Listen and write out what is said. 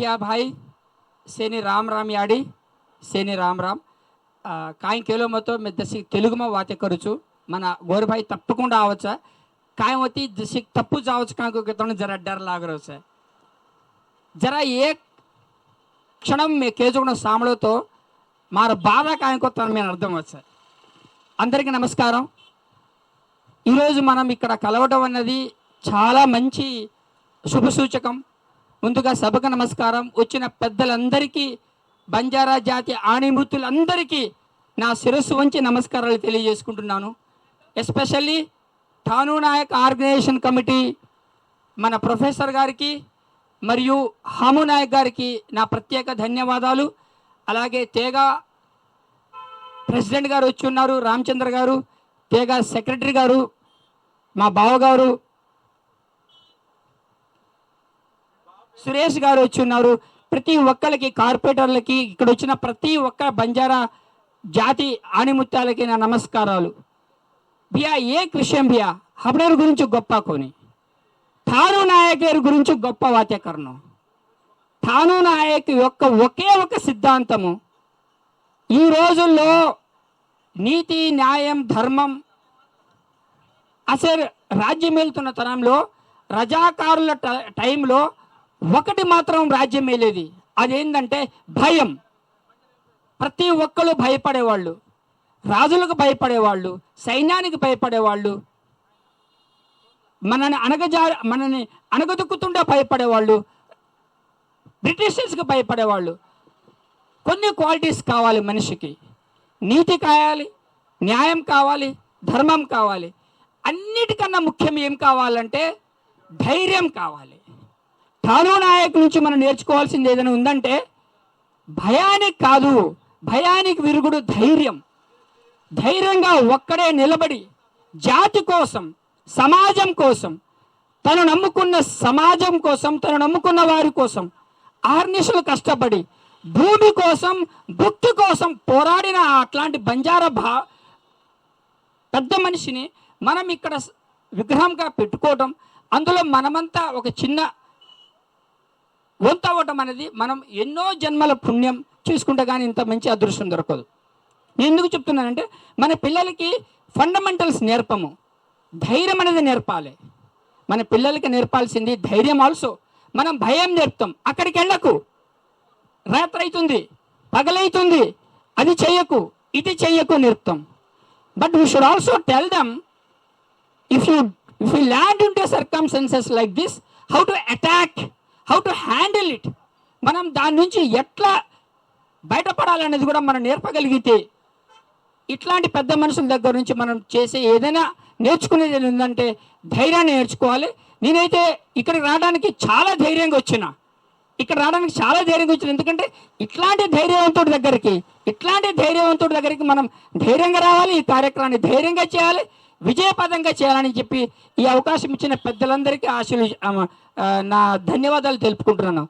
ભૈયાભાઈ భాయ్ శని రామ్ రామ్ యాడి శని రామ్ రామ్. కాయం కేలోమతో మీ తెలుగుમાં વાત કરું છું మన గోరుభాయ్ తప్పకుండా అవచ్చా కాయం होती తప్పు చావచ్చు కాకు జర డర్ डर సార్ జర ఏ క్షణం మీ కేజుకున్న సాములతో మారు బాధ కాయకొత్తాను మేము అర్థం వచ్చా. అందరికీ నమస్కారం. ఈరోజు మనం ఇక్కడ కలవడం అన్నది చాలా మంచి శుభసూచకం ముందుగా సభకు నమస్కారం. వచ్చిన పెద్దలందరికీ బంజారా జాతి ఆణిమృతులందరికీ నా శిరస్సు వంచి నమస్కారాలు తెలియజేసుకుంటున్నాను. Especially Thanu Naik organisation committee మన ప్రొఫెసర్ గారికి మరియు హాము నాయక్ గారికి నా ప్రత్యేక ధన్యవాదాలు. అలాగే తేగ ప్రెసిడెంట్ గారు వచ్చి ఉన్నారు రామచంద్ర గారు తేగ సెక్రటరీ గారు మా బావగారు సురేష్ గారు వచ్చి ఉన్నారు. ప్రతి ఒక్కరికి కార్పొరేటర్లకి ఇక్కడ వచ్చిన ప్రతి ఒక్క బంజారా జాతి ఆణిముత్యాలకి నా నమస్కారాలు. బియా ఏ కృష్ణం బియా? హబ్నర్ గురించి గొప్ప కొని. ఠాను నాయక్ గారి గురించి గొప్ప వాత్యకరణం ఠాను నాయక్ యొక్క ఒకే ఒక సిద్ధాంతము. ఈ రోజుల్లో నీతి న్యాయం ధర్మం అసలు రాజ్యం వెళ్తున్న తరంలో రజాకారుల ట- టైంలో ఒకటి మాత్రం రాజ్యం లేది అదేంటంటే భయం. ప్రతి ఒక్కరు భయపడేవాళ్ళు. రాజులకు భయపడేవాళ్ళు. సైన్యానికి భయపడేవాళ్ళు. మనని అనగజా మనని అణగదొక్కుతుంటే భయపడేవాళ్ళు. బ్రిటిషర్స్కి భయపడేవాళ్ళు. కొన్ని క్వాలిటీస్ కావాలి మనిషికి. నీతి కావాలి న్యాయం కావాలి ధర్మం కావాలి. అన్నిటికన్నా ముఖ్యం ఏం కావాలంటే ధైర్యం కావాలి. తాను నాయక్ నుంచి మనం నేర్చుకోవాల్సింది ఏదైనా ఉందంటే భయానికి కాదు భయానికి విరుగుడు ధైర్యం. ధైర్యంగా ఒక్కడే నిలబడి జాతి కోసం సమాజం కోసం తను నమ్ముకున్న సమాజం కోసం తను నమ్ముకున్న వారి కోసం ఆర్నిషులు కష్టపడి భూమి కోసం భుక్తి కోసం పోరాడిన అట్లాంటి బంజారా భా పెద్ద మనిషిని మనం ఇక్కడ విగ్రహంగా పెట్టుకోవడం అందులో మనమంతా ఒక చిన్న వంత అవ్వటం అనేది మనం ఎన్నో జన్మల పుణ్యం చేసుకుంటే కానీ ఇంత మంచి అదృష్టం దొరకదు. నేను ఎందుకు చెప్తున్నానంటే మన పిల్లలకి ఫండమెంటల్స్ నేర్పము. ధైర్యం అనేది నేర్పాలి. మన పిల్లలకి నేర్పాల్సింది ధైర్యం ఆల్సో మనం భయం నేర్పుతాం. అక్కడికి వెళ్ళకు. రాత్రి అవుతుంది పగలైతుంది. అది చెయ్యకు. ఇది చెయ్యకు నేర్పుతాం. But we should also tell them if if if land in into circumstances like this how to attack how to handle it మనం దాని నుంచి ఎట్లా బయటపడాలనేది కూడా మనం నేర్పగలిగితే ఇట్లాంటి పెద్ద మనుషుల దగ్గర నుంచి మనం చేసే ఏదైనా నేర్చుకునేది ఏంటంటే ధైర్యాన్ని నేర్చుకోవాలి. నేనైతే ఇక్కడికి రావడానికి చాలా ధైర్యంగా వచ్చిన. ఇక్కడ రావడానికి చాలా ధైర్యంగా వచ్చిన. ఎందుకంటే ఇట్లాంటి ధైర్యవంతుడి దగ్గరికి ఇట్లాంటి ధైర్యవంతుడి దగ్గరికి మనం ధైర్యంగా రావాలి. ఈ కార్యక్రమాన్ని ధైర్యంగా చేయాలి. విజయపదంగా చేయాలని చెప్పి ఈ అవకాశం ఇచ్చిన పెద్దలందరికీ ఆశలు నా ధన్యవాదాలు తెలుపుకుంటున్నాను.